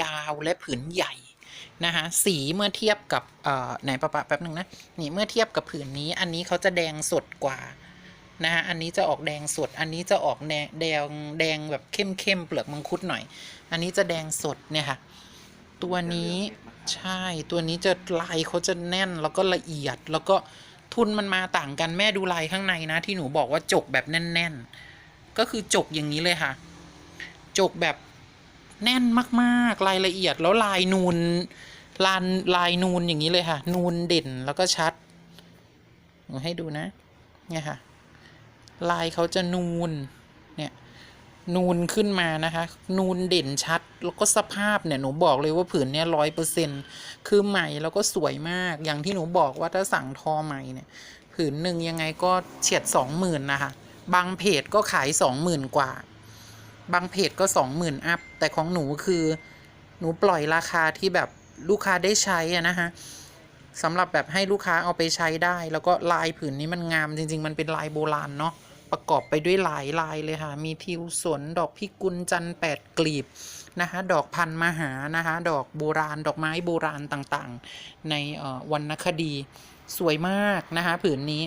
ยาวและผืนใหญ่นะคะสีเมื่อเทียบกับเอ่อไหนปะปะแป๊บหนึ่งนะนี่เมื่อเทียบกับผืนนี้ อันนี้เขาจะแดงสดกว่านะคะอันนี้จะออกแดงสด อันนี้จะออกแดงแดงแดงแบบเข้มเข้มๆเปลือกมังคุดหน่อย อันนี้จะแดงสดเนี่ยค่ะตัวนี้ใช่ตัวนี้จะลายเขาจะแน่นแล้วก็ละเอียดแล้วก็ทุนมันมาต่างกันแม่ดูลายข้างในนะ ที่หนูบอกว่าจกแบบแน่น ๆ ก็คือจกอย่างนี้เลยค่ะ จกแบบ แน่นมากๆรายละเอียดแล้วลายนูนลานลายนูนอย่างนี้เลยค่ะ นูนเด่นแล้วก็ชัดหนูให้ดูนะ เนี่ยค่ะ ลายเขาจะนูน เนี่ย นูนขึ้นมานะคะ นูนเด่นชัด แล้วก็สภาพเนี่ยหนูบอกเลยว่าผืนเนี้ยร้อยเปอร์เซ็นคือใหม่แล้วก็สวยมาก อย่างที่หนูบอกว่าถ้าสั่งทอใหม่เนี่ย ผืนหนึ่งยังไงก็เฉียดสองหมื่นนะคะ บางเพจก็ขายสองหมื่นกว่า บางเพจก็สองหมื่นอัพ แต่ของหนูคือหนูปล่อยราคาที่แบบลูกค้าได้ใช้อะนะคะสำหรับแบบให้ลูกค้าเอาไปใช้ได้ แล้วก็ลายผืนนี้มันงามจริง ๆ มันเป็นลายโบราณเนาะประกอบไปด้วยหลายลายเลยค่ะ มีทิวสนดอกพิกุลจันแปดกลีบนะคะดอกพันมหานะคะดอกโบราณ ดอกไม้โบราณต่างๆ ในวรรณคดีสวยมากนะคะผืนนี้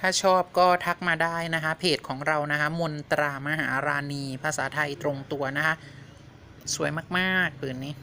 ถ้าชอบก็ทักมาได้นะคะเพจของเรานะคะมนตรามหาราณี ภาษาไทยตรงตัวนะคะ สวยมาก ๆ ปืนนี้